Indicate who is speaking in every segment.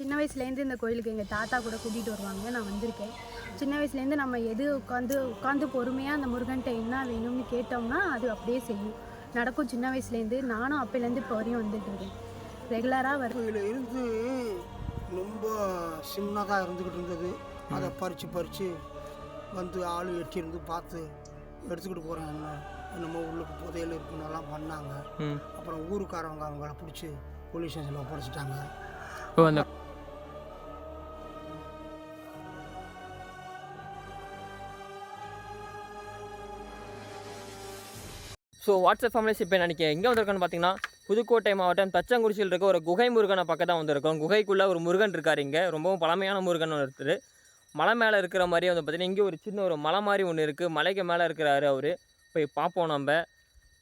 Speaker 1: சின்ன வயசுலேருந்து இந்த கோயிலுக்கு எங்கள் தாத்தா கூட கூட்டிகிட்டு வருவாங்க. நான் வந்திருக்கேன். சின்ன வயசுலேருந்து நம்ம எது உட்காந்து உட்காந்து பொறுமையாக அந்த முருகன்ட்ட என்ன வேணும்னு கேட்டோம்னா அது அப்படியே செய்யும். நடக்கும் சின்ன வயசுலேருந்து. நானும் அப்போலேருந்து இப்போ வரையும் வந்துட்டு இருக்கேன். ரெகுலராக வர
Speaker 2: கோயில் இருந்து ரொம்ப சின்னதாக இருந்துக்கிட்டு இருந்தது. அதை பறித்து பறித்து வந்து ஆள் எட்டியிருந்து பார்த்து எடுத்துக்கிட்டு என்ன என்னமோ உள்ளுக்கு புதையல் இருக்குன்னெல்லாம் பண்ணாங்க.
Speaker 3: ம்.
Speaker 2: அப்புறம் ஊருக்காரவங்க அவங்கள பிடிச்சி போலீஸ் ஸ்டேஷனில் ஒப்படைச்சிட்டாங்க.
Speaker 3: ஸோ வாட்ஸ்அப் ஃபேமிலிஸ் இப்போ நினைக்க எங்கே வந்திருக்கோன்னு பார்த்தீங்கன்னா புதுக்கோட்டை மாவட்டம் தச்சங்குறிச்சியில் இருக்க ஒரு குகை முருகனை பக்கம் தான் வந்திருக்கோம். குகைக்குள்ளே ஒரு முருகன் இருக்கார் இங்கே. ரொம்பவும் பழமையான முருகன் ஒருத்தர். மலை மேலே இருக்கிற மாதிரியே வந்து பார்த்தீங்கன்னா இங்கே ஒரு சின்ன ஒரு மலை மாதிரி ஒன்று இருக்குது மலைக்கு மேலே இருக்கிறாரு அவர். போய் பார்ப்போம் நம்ம.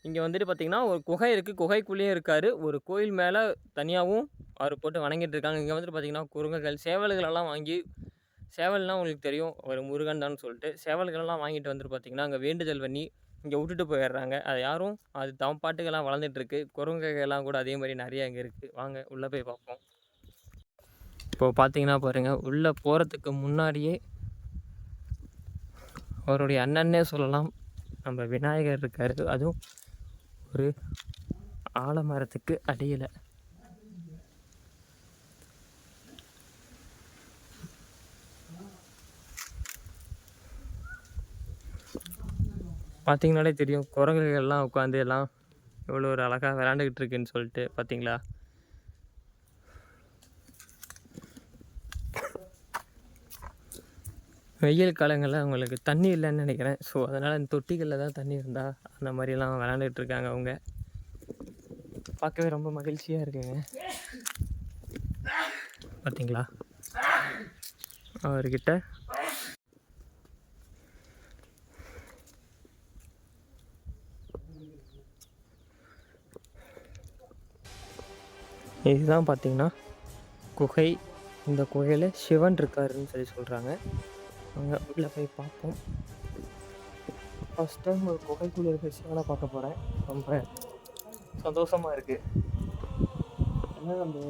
Speaker 3: இங்கே வந்துட்டு பார்த்தீங்கன்னா ஒரு குகை இருக்குது குகைக்குள்ளேயே இருக்கார். ஒரு கோயில் மேலே தனியாகவும் அவர் போட்டு வணங்கிட்டு இருக்காங்க. இங்கே வந்துட்டு பார்த்தீங்கன்னா குருங்கைகள் சேவல்களெல்லாம் வாங்கி சேவல்னால் உங்களுக்கு தெரியும். ஒரு முருகன் தான் சொல்லிட்டு சேவல்களெல்லாம் வாங்கிட்டு வந்துட்டு பார்த்தீங்கன்னா அங்கே வேண்டுதல் பண்ணி இங்கே விட்டுட்டு போயிடுறாங்க. அது யாரும் அது தம் பாட்டுக்கெல்லாம் வளர்ந்துட்டு இருக்கு கூட அதே மாதிரி நிறைய இங்கே இருக்குது வாங்க உள்ளே போய் பார்ப்போம். இப்போது பார்த்தீங்கன்னா பாருங்கள் உள்ளே போகிறதுக்கு முன்னாடியே அவருடைய அண்ணன்னே சொல்லலாம். நம்ம விநாயகர் இருக்கார். அதுவும் ஒரு ஆலமரத்துக்கு அடியில். பார்த்தீங்கனாலே தெரியும். குரங்குகள்லாம் உட்காந்து எல்லாம் எவ்வளோ ஒரு அழகாக விளாண்டுக்கிட்டு இருக்குன்னு சொல்லிட்டு பார்த்தீங்களா? வெயில் காலங்களில் அவங்களுக்கு தண்ணி இல்லைன்னு நினைக்கிறேன். ஸோ அதனால் இந்த தொட்டிகளில் தான் தண்ணி இருந்தால் அந்த மாதிரிலாம் விளாண்டுட்டு இருக்காங்க அவங்க. பார்க்கவே ரொம்ப மகிழ்ச்சியாக இருக்குங்க. பார்த்தீங்களா? அவர்கிட்ட இதுதான் பார்த்தீங்கன்னா குகை. இந்த குகையில் சிவன் இருக்காருன்னு சொல்லி சொல்கிறாங்க அங்கே உள்ளே போய் பார்ப்போம். ஃபஸ்ட் டைம் ஒரு குகைக்குள்ளே இருக்கிற சிவனை பார்க்க போகிறேன் ரொம்ப சந்தோஷமாக இருக்குது ஆனால் அந்த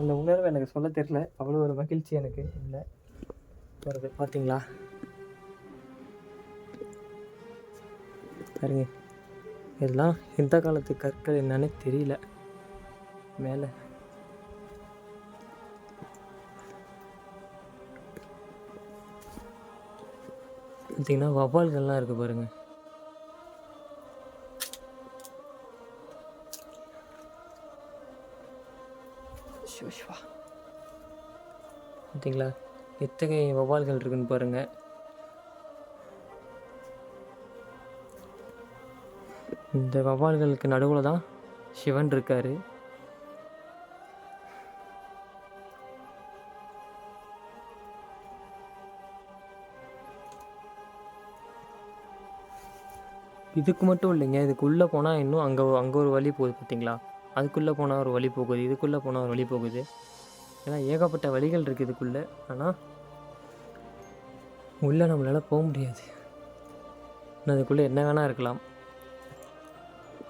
Speaker 3: அந்த உணர்வு எனக்கு சொல்ல தெரியல. அவ்வளோ ஒரு மகிழ்ச்சி எனக்கு இல்லை. வருது பார்த்தீங்களா பாருங்க. இதெல்லாம் இந்த காலத்து கற்கள் என்னன்னு தெரியல. மேலே. பார்த்தீங்கன்னா வவ்வால்கள்லாம் இருக்குது பாருங்க. சிவ சிவா. பார்த்தீங்களா எத்தகைய வவ்வால்கள் இருக்குன்னு பாருங்க. இந்த வவ்வால்களுக்கு நடுவில் தான் சிவன் இருக்காரு. இதுக்கு மட்டும் இல்லைங்க. இதுக்குள்ளே போனால் இன்னும் அங்கே அங்கே ஒரு வழி போகுது பார்த்தீங்களா? அதுக்குள்ளே போனால் ஒரு வழி போகுது. இதுக்குள்ளே போனால் ஒரு வழி போகுது. ஏன்னா ஏகப்பட்ட வழிகள் இருக்குது இதுக்குள்ளே. ஆனால் உள்ளே நம்மளால் போக முடியாது. இன்னும் அதுக்குள்ளே என்ன வேணால் இருக்கலாம்.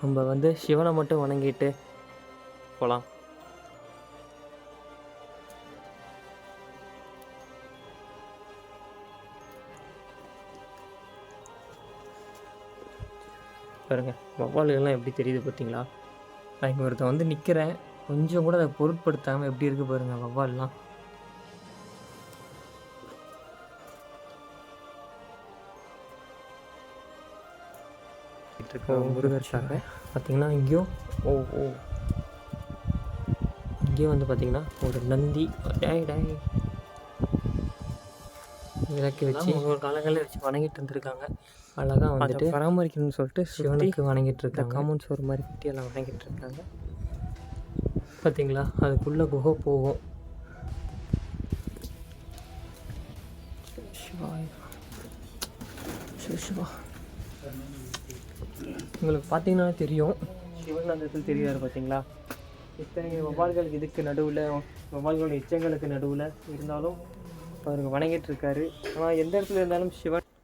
Speaker 3: நம்ம வந்து சிவனை மட்டும் வணங்கிட்டு போகலாம் பாருங்க வவ்வால்கள்லாம் எப்படி தெரியுது பார்த்தீங்களா? நான் இங்கே ஒருத்தன் வந்து நிற்கிறேன் கொஞ்சம் கூட அதை பொருட்படுத்தாமல் எப்படி இருக்குது பாருங்க வவ்வால்லாம் முருகருக்காக பார்த்தீங்கன்னா இங்கேயும் ஓ ஓ. இங்கேயும் வந்து பார்த்தீங்கன்னா ஒரு நந்தி. டேய் டேய். விளக்கு வச்சு ஒரு காலங்களில் வச்சு வணங்கிட்டு இருந்திருக்காங்க. அழகாக வந்துட்டு பராமரிக்கணும்னு சொல்லிட்டு சிவனுக்கு வணங்கிட்டு இருக்காங்க. காமன் சோறு மாதிரி கட்டி எல்லாம் வணங்கிட்டு இருக்காங்க. பார்த்தீங்களா அதுக்குள்ளே குகை போகும். சிவாய சிவ உங்களுக்கு பார்த்தீங்கன்னா தெரியும். சிவன் அந்த இடத்துல தெரியாரு பார்த்தீங்களா இத்தனை வவ்வால்கள் இதுக்கு நடுவில் வவ்வால்கள் எச்சங்களுக்கு நடுவில் இருந்தாலும் அவருக்கு வணங்கிட்டு இருக்காரு. ஆனால் எந்த இடத்துல இருந்தாலும் சிவன்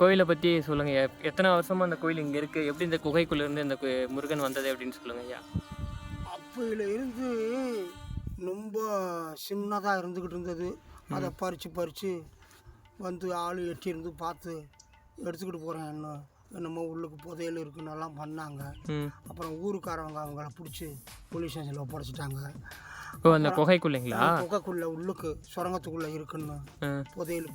Speaker 3: கோயிலை பற்றி சொல்லுங்கள் எத்தனை வருஷமாக அந்த கோயில் இங்கே இருக்குது எப்படி இந்த குகைக்குள்ளே இருந்து இந்த முருகன் வந்தது அப்படின்னு சொல்லுங்க ஐயா.
Speaker 2: அப்பையில இருந்து ரொம்ப சின்னதாக இருந்துக்கிட்டு இருந்தது. அதை பறித்து பறித்து வந்து ஆள் எட்டி இருந்து பார்த்து எடுத்துக்கிட்டு போகிறேன் என்ன என்னமோ உள்ளுக்கு புதையல் இருக்குன்னு எல்லாம் பண்ணாங்க. அப்புறம் ஊருக்காரவங்க அவங்கள பிடிச்சி போலீஸ் ஸ்டேஷனில் ஒப்படைச்சிட்டாங்க.
Speaker 3: ஓ அந்த குகைக்குள்ளைங்களா?
Speaker 2: புகைக்குள்ளே உள்ளுக்கு சுரங்கத்துக்குள்ளே இருக்குன்னு. புதையல்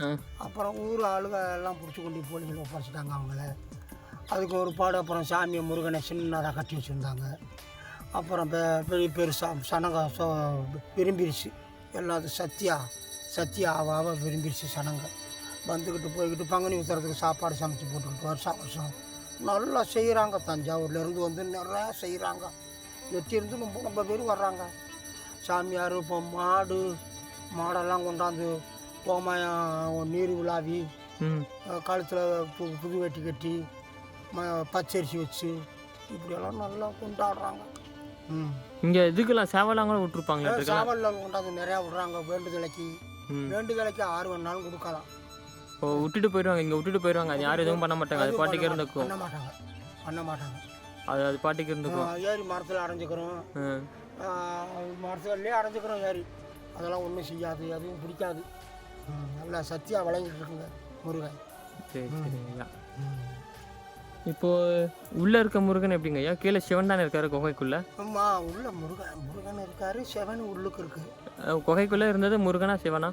Speaker 3: ஆ.
Speaker 2: அப்புறம் ஊர் ஆளுங்க எல்லாம் பிடிச்சி கொண்டு போலீஸில் ஒப்படைச்சிட்டாங்க அவங்கள. அதுக்கு ஒரு பாடு அப்புறம் சாமியை முருகனை சின்னதாக கட்டி வச்சுருந்தாங்க. அப்புறம் பெ- பெரிய பெருசாக சனங்க விரும்பிருச்சு. எல்லாத்துக்கும் சத்தியா சத்தியா ஆவ ஆவ விரும்பிருச்சு சனங்க. வந்துக்கிட்டு போய்கிட்டு பங்குனி உத்தரத்துக்கு சாப்பாடு சமைச்சு போட்டுக்கிட்டு வருஷம் வருஷம். நல்லா செய்கிறாங்க தஞ்சாவூர்லேருந்து வந்து நிறையா செய்கிறாங்க எட்டியிருந்து ரொம்ப ரொம்ப பேர் வர்றாங்க. சாமியார் இப்போ மாடு மாடெல்லாம் கொண்டாந்து கோமாயம் நீர் விழாவி கழுத்தில் பு புது வெட்டி கட்டி ம பச்சரிசி வச்சு இப்படியெல்லாம் நல்லா கொண்டாடுறாங்க. ம்.
Speaker 3: இங்கே இதுக்கெல்லாம் சேவலாங்களும் விட்டுருப்பாங்களா இதுக்கெல்லாம்?
Speaker 2: சாவலில் கொண்டாந்து நிறையா விடுறாங்க வேண்டுதலைக்கு வேண்டுதலைக்கு ஆறு வேணாலும் கொடுக்கலாம்.
Speaker 3: ஓ விட்டுட்டு போயிடுவாங்க இங்கே விட்டுட்டு போயிடுவாங்க அது யாரும் எதுவும் பண்ண மாட்டாங்க அது பாட்டுக்கு இருந்துக்கும்.
Speaker 2: பண்ண மாட்டாங்க பண்ண மாட்டாங்க.
Speaker 3: அது அது பாட்டுக்கு இருந்துக்கும்.
Speaker 2: ஏரி மரத்தில் அரைஞ்சிக்கிறோம்
Speaker 3: ம்
Speaker 2: மரத்துலேயே அரைஞ்சிக்கிறோம் ஏரி. அதெல்லாம் ஒன்றும் செய்யாது அதுவும் பிடிக்காது. நல்லா சத்தியாக விளங்கிட்டு இருக்குங்க முருகன்.
Speaker 3: சரி சரிங்க ஐயா.
Speaker 2: ம்.
Speaker 3: இப்போ உள்ளே இருக்க முருகன் எப்படிங்க ஐயா? கீழே சிவன் தானே இருக்காரு குகைக்குள்ளே?
Speaker 2: ஆமா உள்ள முருகன் முருகன் இருக்காரு செவன் உள்ளுக்கு இருக்கு.
Speaker 3: அஹ் குகைக்குள்ளே இருந்தது முருகனா சிவனா?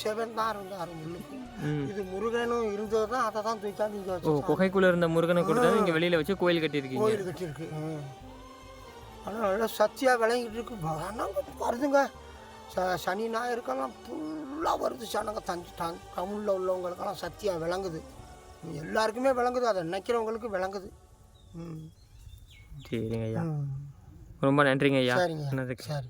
Speaker 2: செவன் தான் இருந்தாரு உள்ளுக்கு. இது முருகனும் இருந்தது தான் அதை தான் தூக்காந்து இங்கே
Speaker 3: ஓ
Speaker 2: வச்சு
Speaker 3: குகைக்குள்ளே இருந்த முருகனை கொடுத்தா இங்கே வெளியில் வச்சு கோயில் கட்டியிருக்கீங்க?
Speaker 2: கோயில் கட்டியிருக்கு. ஆனால் நல்லா சத்தியாக விளங்கிட்டு இருக்கு. ஆனால் வருதுங்க. ச சனி ஞாயிறுக்கெல்லாம் ஃபுல்லாக வருது சனங்க தஞ்சு தங் தமிழில் உள்ளவங்களுக்கெல்லாம் சத்தியாக விளங்குது. எல்லாருக்குமே விளங்குது அதை நினைக்கிறவங்களுக்கு விளங்குது. ம்.
Speaker 3: சரிங்க ஐயா. ரொம்ப நன்றிங்க ஐயா.
Speaker 2: சரிங்க. சரி.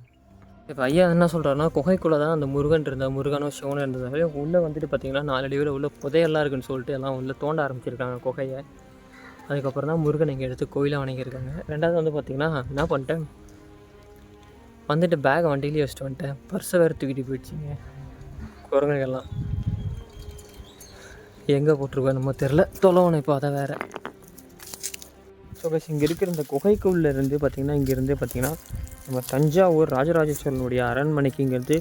Speaker 3: இப்போ ஐயா என்ன சொல்கிறாருன்னா குகைக்குள்ளே தான் அந்த முருகன் இருந்தால் முருகனும் சிவனும் இருந்ததாலே உள்ளே வந்துட்டு பார்த்தீங்கன்னா நாலடிவில் உள்ள புதையெல்லாம் இருக்குன்னு சொல்லிட்டு எல்லாம் உள்ளே தோண்ட ஆரம்பிச்சிருக்காங்க குகையை. அதுக்கப்புறம் தான் முருகன் இங்கே எடுத்து கோயிலாக வணங்கியிருக்காங்க. ரெண்டாவது வந்து பார்த்தீங்கன்னா என்ன பண்ணிட்டேன்? வந்துட்டு பேகை வண்டியிலேயே வச்சுட்டு வந்துட்டேன். பர்ஸை வேறு தூக்கிட்டு போயிடுச்சிங்க. குரங்குகள்லாம். எங்கே போட்டிருக்கோம் நம்ம தெரில தொலைவனை இப்போ அதை வேறு. ஸோ கஸ் இங்கே இருக்கிற இந்த குகைக்குள்ளே இருந்து பார்த்திங்கன்னா இங்கேருந்து பார்த்திங்கன்னா நம்ம தஞ்சாவூர் ராஜராஜ சோழனுடைய அரண்மனைக்கு இங்கேருந்து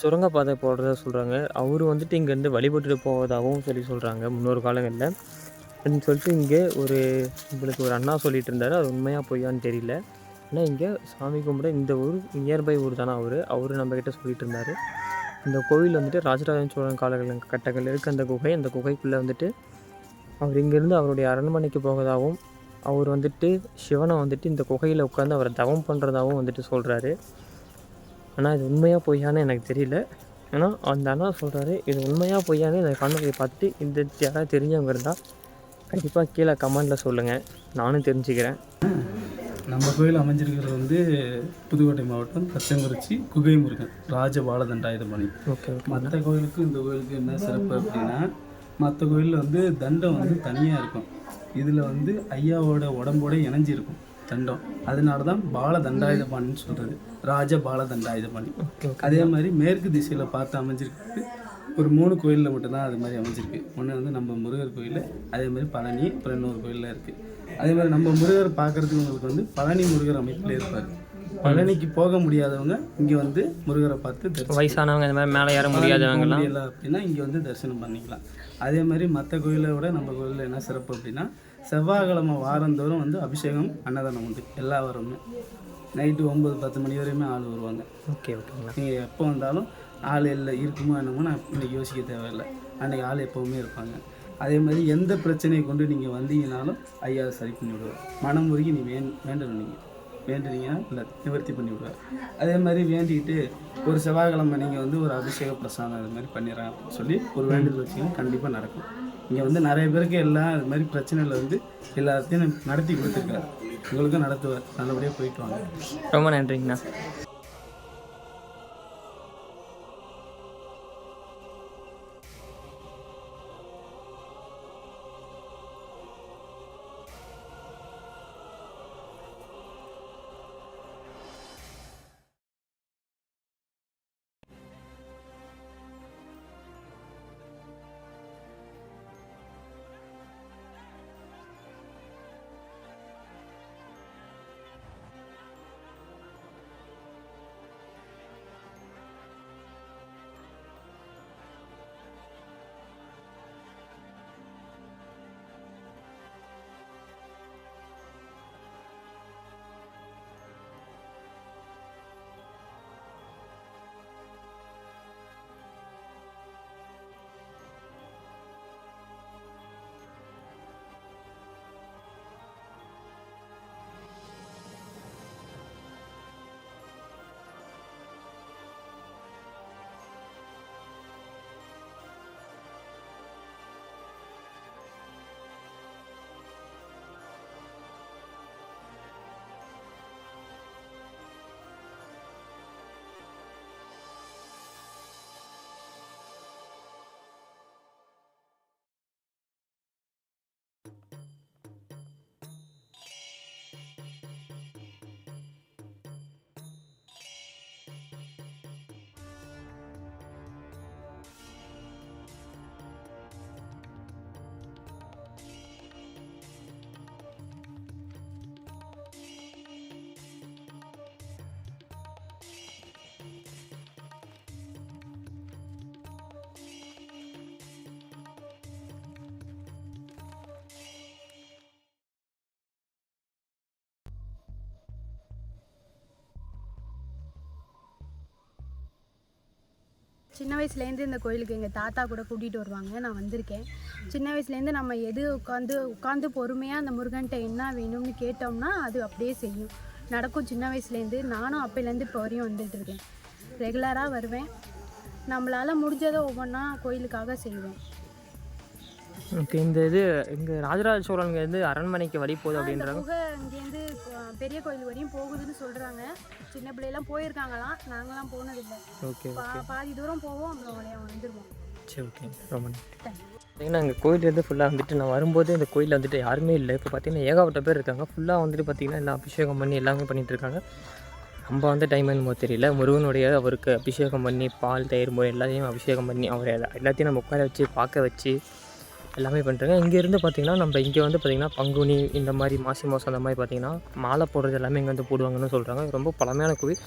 Speaker 3: சுரங்கப்பாதை போடுறதா சொல்கிறாங்க அவர் வந்துட்டு இங்கேருந்து வழிபட்டுட்டு போவதாகவும் சொல்லி சொல்கிறாங்க முன்னொரு காலங்களில். அப்படின்னு சொல்லிட்டு இங்கே ஒரு உங்களுக்கு ஒரு அண்ணா சொல்லிட்டு இருந்தார். அது உண்மையாக பொய்யான்னு தெரியல. ஆனால் இங்கே சாமி கும்பிட இந்த ஊர் நியர்பை ஊர் தானே அவர்? அவர் நம்மக்கிட்ட சொல்லிட்டு இருந்தார். இந்த கோவில் வந்துட்டு ராஜராஜ சோழன் காலங்கள் கட்டங்கள் இருக்க. அந்த குகை அந்த குகைக்குள்ளே வந்துட்டு அவர் இங்கேருந்து அவருடைய அரண்மனைக்கு போவதாகவும் அவர் வந்துட்டு சிவனை வந்துட்டு இந்த குகையில் உட்காந்து அவரை தவம் பண்ணுறதாகவும் வந்துட்டு சொல்கிறாரு ஆனால் இது உண்மையாக பொய்யான்னு எனக்கு தெரியல. ஏன்னா அந்த அண்ணா சொல்கிறாரு இது உண்மையாக பொய்யான்னு இந்த கண்ணை பார்த்துட்டு இந்த யாராவது தெரிஞ்சவங்க இருந்தால் கண்டிப்பாக கீழே கமெண்டில் சொல்லுங்கள் நானும் தெரிஞ்சுக்கிறேன்.
Speaker 4: நம்ம கோயில் அமைஞ்சிருக்கிறது வந்து புதுக்கோட்டை மாவட்டம் தச்சங்குறிச்சி குகை முருகன் ராஜ பாலதண்டாயுதமணி
Speaker 3: ஓகே ஓகே.
Speaker 4: மற்ற கோயிலுக்கும் இந்த கோயிலுக்கு என்ன சிறப்பு அப்படின்னா மற்ற கோயிலில் வந்து தண்டம் வந்து தனியாக இருக்கும். இதில் வந்து ஐயாவோட உடம்போட இணைஞ்சிருக்கும் தண்டம். அதனால தான் பால தண்டாயுதபாணின்னு சொல்கிறது ராஜ பால தண்டாயுதபாணி அதே மாதிரி மேற்கு திசையில் பார்த்து அமைஞ்சிருக்கு ஒரு மூணு கோயிலில் மட்டும்தான் அது மாதிரி அமைஞ்சிருக்கு. ஒன்று வந்து நம்ம முருகர் கோயில் அதே மாதிரி பழனி அப்புறம் இன்னொரு கோயிலில் இருக்குது அதே மாதிரி நம்ம முருகர் பார்க்குறதுக்கு உங்களுக்கு வந்து பழனி முருகர் அமைப்பில் இருப்பார். பழனிக்கு போக முடியாதவங்க இங்கே வந்து முருகரை பார்த்து
Speaker 3: வயசானவங்க இந்த மாதிரி மேலே ஏற முடியாதவங்கலாம்.
Speaker 4: முடியல அப்படின்னா இங்கே வந்து தரிசனம் பண்ணிக்கலாம். அதே மாதிரி மற்ற கோயிலை விட நம்ம கோயிலில் என்ன சிறப்பு அப்படின்னா செவ்வாய்க்கிழமை வாரந்தோறும் வந்து அபிஷேகம் அன்னதானம் உண்டு. எல்லா வாரமுமே நைட்டு ஒம்பது பத்து மணி வரையுமே ஆள் வருவாங்க.
Speaker 3: ஓகே ஓகேங்களா?
Speaker 4: நீங்கள் எப்போ வந்தாலும் ஆள் இல்லை இருக்குமோ என்னமோ நான் இன்னைக்கு யோசிக்க தேவையில்லை. அன்றைக்கி ஆள் எப்போவுமே இருப்பாங்க. அதே மாதிரி எந்த பிரச்சனையை கொண்டு நீங்கள் வந்தீங்கனாலும் ஐயா சரி பண்ணி விடுவார் மனம் உருகி நீ வேண் வேண்டணும் நீங்கள் வேண்டுனீங்கன்னா இல்லை நிவர்த்தி பண்ணி விடுவார் அதே மாதிரி வேண்டிக்கிட்டு ஒரு செவ்வாய்க்கிழமை நீங்கள் வந்து ஒரு அபிஷேக பிரசாதம் அது மாதிரி பண்ணிடுறேன் அப்படின்னு சொல்லி ஒரு வேண்டுதல் வச்சிங்கன்னா கண்டிப்பாக நடக்கும். இங்கே வந்து நிறைய பேருக்கு எல்லாம் இது மாதிரி பிரச்சனையில் வந்து எல்லாத்தையும் நடத்தி கொடுத்துருக்காரு. உங்களுக்கும் நடத்துவார். நல்லபடியாக போயிட்டு வாங்க.
Speaker 3: ரொம்ப நன்றிங்கண்ணா.
Speaker 1: சின்ன வயசுலேருந்து இந்த கோயிலுக்கு எங்கள் தாத்தா கூட கூட்டிகிட்டு வருவாங்க. நான் வந்திருக்கேன். சின்ன வயசுலேருந்து நம்ம எது உட்காந்து உட்காந்து பொறுமையாக அந்த முருகன்கிட்ட என்ன வேணும்னு கேட்டோம்னா அது அப்படியே செய்யும். நடக்கும் சின்ன வயசுலேருந்து. நானும் அப்போலேருந்து இப்போ வரையும் வந்துட்டுருக்கேன் ரெகுலராக வருவேன். நம்மளால் முடிஞ்சதை ஒவ்வொன்றா கோயிலுக்காக செய்வேன்.
Speaker 3: ஓகே இந்த இது இங்கே ராஜராஜ சோழன்லேருந்து அரண்மனைக்கு வழி போகுது அப்படின்றாங்க.
Speaker 1: இங்கேருந்து பெரிய கோயில் வரையும் போகுதுன்னு சொல்கிறாங்க சின்ன பிள்ளைலாம் போயிருக்காங்களாம். நாங்களாம் போனதில்லை.
Speaker 3: ஓகே
Speaker 1: பாதி தூரம் போவோம் அப்புறம் வந்துடுவோம்
Speaker 3: சரி ஓகே. ரொம்ப பார்த்தீங்கன்னா எங்கள் கோயிலேருந்து ஃபுல்லாக வந்துட்டு நான் வரும்போது இந்த கோயிலில் வந்துட்டு யாருமே இல்லை. இப்போ பார்த்தீங்கன்னா ஏகப்பட்ட பேர் இருக்காங்க. ஃபுல்லாக வந்துட்டு பார்த்தீங்கன்னா எல்லாம் அபிஷேகம் பண்ணி எல்லாமே பண்ணிட்டு இருக்காங்க. நம்ம வந்து டைம் என்னமோ தெரியல. முருகனுடைய அவருக்கு அபிஷேகம் பண்ணி பால் தயிர் முறை எல்லாத்தையும் அபிஷேகம் பண்ணி அவரை எல்லா- எல்லாத்தையும் நம்ம உட்கார வச்சு பார்க்க வச்சு எல்லாமே பண்ணுறாங்க இங்கேருந்து பார்த்தீங்கன்னா நம்ம இங்கே வந்து பார்த்திங்கன்னா பங்குனி இந்த மாதிரி மாசி மாதம் அந்த மாதிரி பார்த்திங்கன்னா மாலை போடுறது எல்லாமே இங்கே வந்து போடுவாங்கன்னு சொல்கிறாங்க ரொம்ப பழமையான கோவில்.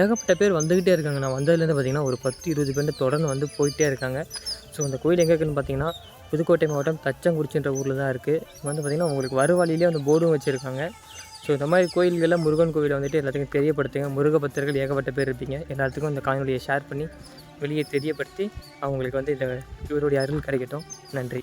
Speaker 3: ஏகப்பட்ட பேர் வந்துக்கிட்டே இருக்காங்க. நான் வந்ததுலேருந்து பார்த்திங்கன்னா ஒரு பத்து இருபது பேர் தொடர்ந்து வந்து போயிட்டே இருக்காங்க. ஸோ அந்த கோயில் எங்கே இருக்குன்னு பார்த்தீங்கன்னா புதுக்கோட்டை மாவட்டம் தச்சங்குறிச்சின்ற ஊரில் தான் இருக்குது இங்கே வந்து பார்த்திங்கன்னா உங்களுக்கு வருவாளியிலே வந்து போர்டும் வச்சுருக்காங்க. ஸோ இந்த மாதிரி கோயில்களில் முருகன் கோவிலை வந்துட்டு எல்லாத்துக்கும் தெரியப்படுத்துங்க. முருக பக்தர்கள் ஏகப்பட்ட பேர் இருப்பீங்க. எல்லாத்துக்கும் இந்த காணொலியை ஷேர் பண்ணி வெளியே தெரியப்படுத்தி அவங்களுக்கு வந்து இந்த இவருடைய அருள் கிடைக்கட்டும். நன்றி.